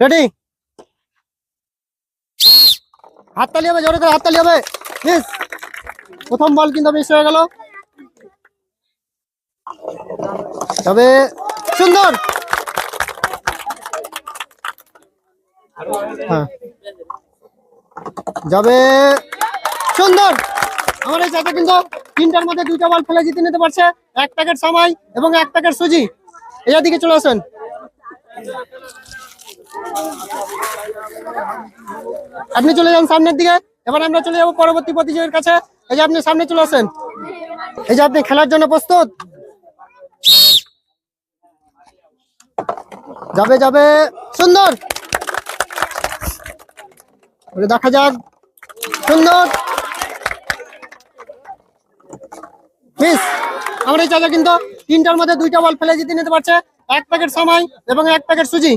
Ready হাততালি হবে, জোরে করে হাততালি হবে। মিস প্রথম বল কিন্তু মিস হয়ে গেল। তবে সুন্দর। হ্যাঁ। যাবে সুন্দর। আমার এই চাচা কিন্তু তিনটার মধ্যে দুইটা বল ফেলে জিতে নিতে পারছে। এক প্যাকেট সময় এবং এক প্যাকেট সুজি। এর দিকে চলে আসেন। আপনি চলে যান সামনের দিকে। এবার আমরা চলে যাব পরবর্তী প্রতিযোগীর কাছে। এই যে আপনি সামনে চলে আসেন। এই যে আপনি খেলার জন্য প্রস্তুত। যাবে যাবে। সুন্দর। দেখা যাক। সুন্দর। আমার এই চাচা কিন্তু তিনটার মধ্যে দুইটা বল ফেলে জিতে নিতে পারছে। এক প্যাকেট সামাই এবং এক প্যাকেট সুজি।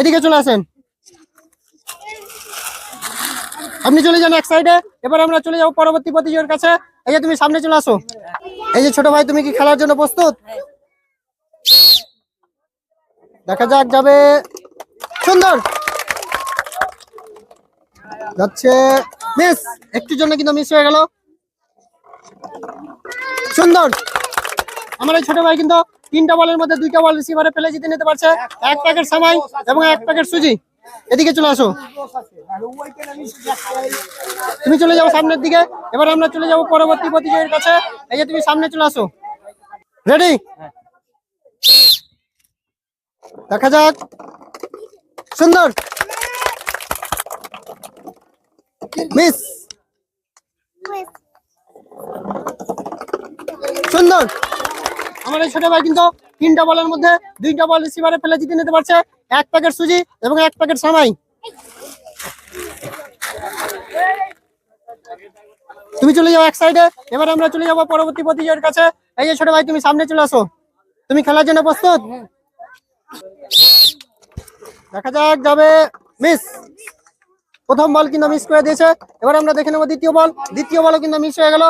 এদিকে চলে আসেন। আপনি চলে যান এক সাইডে এবার আমরা চলে যাব পরবর্তী প্রতিযোগীর কাছে। এই যে তুমি সামনে চলে আসো। এই যে ছোট ভাই, তুমি কি খেলার জন্য প্রস্তুত? দেখা যাক, যাবে। সুন্দর। যাচ্ছে মিস একটুর জন্য কিন্তু মিস হয়ে গেল। সুন্দর। আমার এই ছোট ভাই কিন্তু তিনটা বলের মধ্যে দুইটা বল রিসিভারে ফেলে জিতে নিতে পারছে। এক প্যাকেট সামাই এবং এক প্যাকেট সুজি। এদিকে চলে আসো। তুমি চলে যাও সামনের দিকে। এবার আমরা চলে যাব পরবর্তী প্রতিযোগীর কাছে। এই যে তুমি সামনে চলে আসো। রেডি দেখা যাক। সুন্দর। মিস সুন্দর। আমার এই ছোট ভাই কিন্তু তিনটা বলের মধ্যে দুইটা বল রিসিভারে ফেলে জিতে নিতে পারছে। এক প্যাকেট সুজি এবং এক প্যাকেট সামাই তুমি চলে যাও এক সাইডে এবার আমরা চলে যাব পরবর্তী প্রতিযোগীর কাছে। এই যে ছোট ভাই, তুমি সামনে চলে আসো। তুমি খেলার জন্য প্রস্তুত? দেখা যাক, যাবে। মিস প্রথম বল কিন্তু মিস করে দিয়েছে। এবার আমরা দেখে নেব দ্বিতীয় বল দ্বিতীয় বলও কিন্তু মিস হয়ে গেল।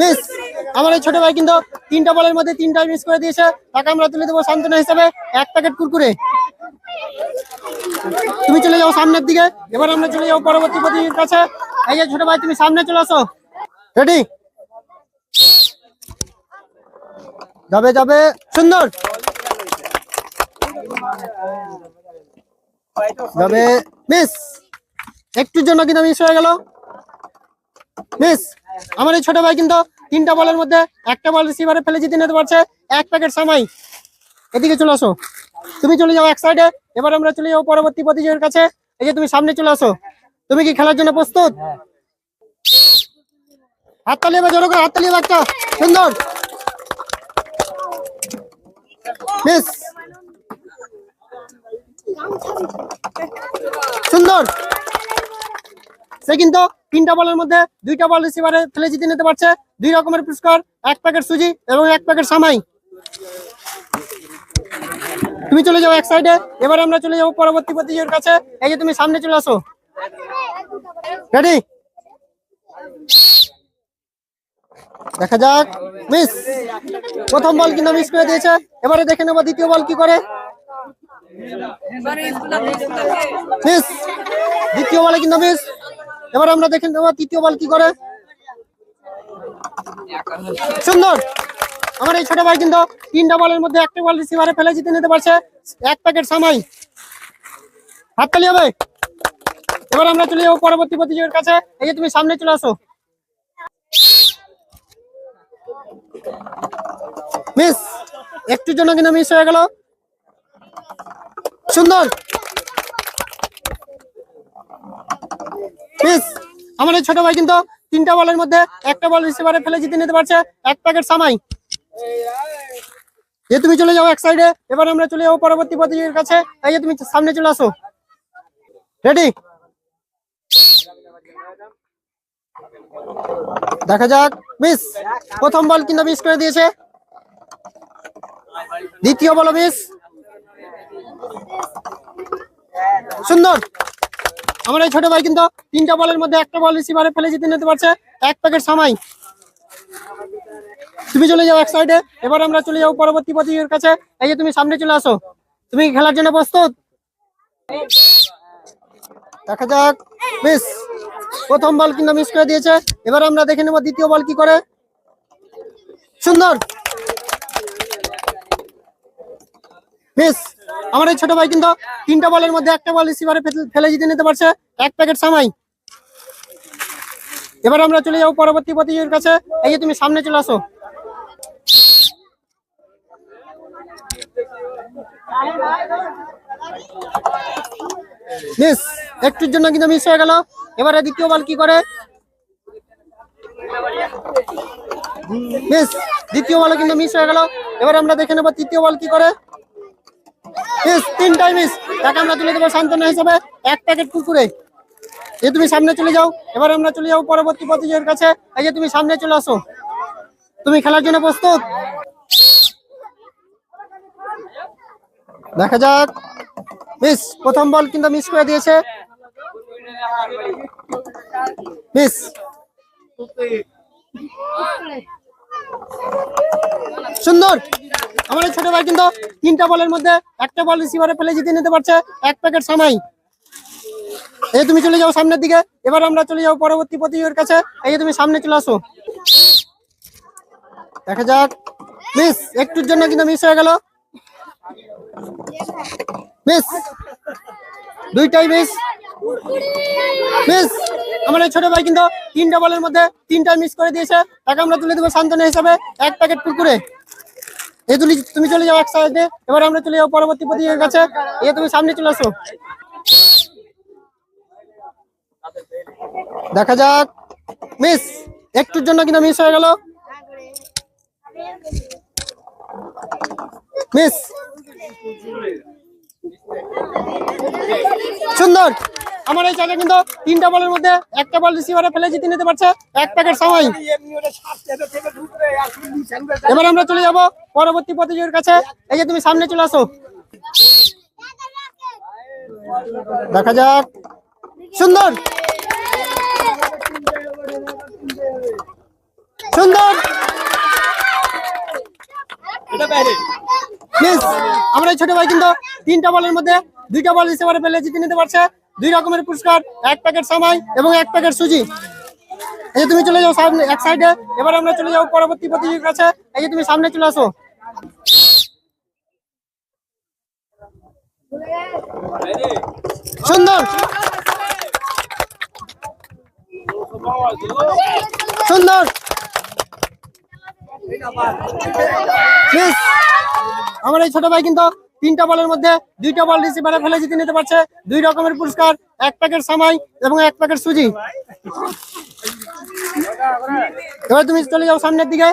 মিস আমার এই ছোট ভাই কিন্তু তিনটা বলের মধ্যে তিনটা মিস করে দিয়েছে। তাকে আমরা তুলে দেবো সান্ত্বনা হিসাবে, এক প্যাকেট কুরকুরে। তুমি চলে যাও সামনের দিকে, এবার আমরা চলে যাব পরবর্তী প্রতিযোগীর কাছে। এই যে ছোট ভাই, তুমি সামনে চলে আসো। রেডি যাবে যাবে। সুন্দর। যাবে। মিস একটুর জন্য কিন্তু মিস হয়ে গেল। মিস আমার এই ছোট ভাই কিন্তু তিনটা বলের মধ্যে একটা বল রিসিভারে ফেলে জিতে নিতে পারছে। এক প্যাকেট সামাই এদিকে চলে আসো। তুমি চলে যাও এক সাইডে এবার আমরা চলে যাব পরবর্তী প্রতিযোগীর কাছে। এই যে তুমি সামনে চলে আসো। তুমি কি খেলার জন্য প্রস্তুত? হাততালি এবার জোরে করে হাততালি সুন্দর। মিস সুন্দর। সে কিন্তু তিনটা বলের মধ্যে দুইটা বল রিসিভারে ফেলে জিতে নিতে পারছে। দুই রকমের পুরস্কার, এক প্যাকেট সুজি এবং এক প্যাকেট সামাই। তুমি চলে যাও এক সাইডে এবার আমরা চলে যাব পরবর্তী প্রতিযোগীর কাছে। এই যে তুমি সামনে চলে আসো। রেডি দেখা যাক। মিস প্রথম বল কিন্তু মিস করে দিয়েছে। এবারে দেখে নেব দ্বিতীয় বল কি করে। মিস দ্বিতীয় বলে কিন্তু মিস এবার আমরা দেখে নেব তৃতীয় বল কি করে? সুন্দর। আমার এই ছোট ভাই কিন্তু তিনটা বলের মধ্যে একটা বল রিসিভারে ফেলে জিতে নিতে পারছে। এক প্যাকেট সামাই হাততালি হবে। এবার আমরা চলে যাব পরবর্তী প্রতিযোগীর কাছে। এই যে তুমি সামনে চলে আসো। মিস, একটুর জন্য কিন্তু মিস হয়ে গেল। সুন্দর। মিস আমার এই ছোট ভাই কিন্তু তিনটা বলের মধ্যে একটা বল রিসিভারে ফেলে জিতে নিতে পারছে। এক প্যাকেট সামাই। যে তুমি চলে যাও এক সাইডে এবার আমরা চলে যাব পরবর্তী প্রতিযোগীর কাছে। এই যে তুমি সামনে চলে আসো। রেডি দেখা যাক। মিস প্রথম বল কিন্তু মিস করে দিয়েছে। দ্বিতীয় বল মিস সুন্দর। আমার এই ছোট ভাই কিন্তু তিনটা বলের মধ্যে একটা বল রিসিভারে ফেলে জিতে নিতে পারছে। এক প্যাকেট সামাই তুমি চলে যাও এক সাইডে এবার আমরা চলে যাব পরবর্তী প্রতিযোগীর কাছে। এই যে তুমি সামনে চলে আসো। তুমি খেলার জন্য প্রস্তুত? দেখা যাক। মিস প্রথম বল কিন্তু মিস করে দিয়েছে। এবার আমরা দেখে নেব দ্বিতীয় বল কি করে। সুন্দর। মিস আমার এই ছোট ভাই কিন্তু তিনটা বলের মধ্যে একটা বল রিসিভারে ফেলে জিতে নিতে পারছে। এক প্যাকেট সামাই এবার আমরা চলে যাব পরবর্তী প্রতিযোগীর কাছে। এই যে তুমি সামনে চলে আসো। মিস একটুর জন্য কিন্তু মিস হয়ে গেল। এবারে দ্বিতীয় বল কি করে? মিস দ্বিতীয় বল কিন্তু মিস হয়ে গেল। এবার আমরা দেখে নেব তৃতীয় বল কি করে? তিনটাই মিস আমরা সান্ত্বনা এক প্যাকেট এই তুমি সামনে চলে যাও। এবার আমরা চলে পরবর্তী কাছে। যে তুমি সামনে চলে আসো। তুমি খেলার জন্য প্রস্তুত? দেখা যাক। মিস প্রথম বল কিন্তু মিস করে দিয়েছে। সুন্দর। আমার ছোট ভাই কিন্তু তিনটা বলের মধ্যে একটা বল রিসিভারে ফেলে জিতে নিতে পারছে। এক প্যাকেট সামাই। এই তুমি চলে যাও সামনের দিকে। এবার আমরা চলে যাব পরবর্তী প্রতিযোগীর কাছে। এই তুমি সামনে চলে আসো। দেখা যাক। মিস, একটুর জন্য কিন্তু মিস হয়ে গেল। মিস, দুইটাই মিস। মিস আমার এই ছোট ভাই কিন্তু তিনটা বলের মধ্যে তিনটা মিস করে দিয়েছে। তাকে আমরা তুলে দেবো সান্ত্বনা হিসাবে। এক প্যাকেট কুকুরে এই তুলি তুমি চলে যাও এক সাইডে এবার আমরা চলে যাব পরবর্তী প্রতিযোগীর কাছে। এই তুমি সামনে চলে আসো। দেখা যাক। মিস একটুর জন্য কিন্তু মিস হয়ে গেল। মিস সুন্দর। আমার এই চালে কিন্তু তিনটা বলের মধ্যে একটা বল রিসিভারে ফেলে জিতে নিতে পারছে। এক প্যাকেট সময়। এবার আমরা চলে যাব পরবর্তী প্রতিযোগীর কাছে। এই যে তুমি সামনে চলে আসো। দেখা যাক। সুন্দর। সুন্দর। আমরা এই ছোট ভাই কিন্তু তিনটা বলের মধ্যে দুইটা বল রিসিভারে ফেলে জিতে নিতে পারছে। দুই রকমের পুরস্কার এক প্যাকেট সময় এবং এক প্যাকেট সুজি। এই যে তুমি চলে যাও সামনে, এক সাইডে এবার আমরা চলে যাব পরবর্তী প্রতিযোগীর কাছে। এই যে তুমি সামনে চলে আসো। সুন্দর। সুন্দর। আমার এই ছোট ভাই কিন্তু তিনটা বলের মধ্যে দুইটা বল রিসিভারে ফেলে জিতে নিতে পারছে। দুই রকমের পুরস্কার, এক প্যাকেট সামাই এবং এক প্যাকেট সুজি। তুমি চলে যাও সামনের দিকে।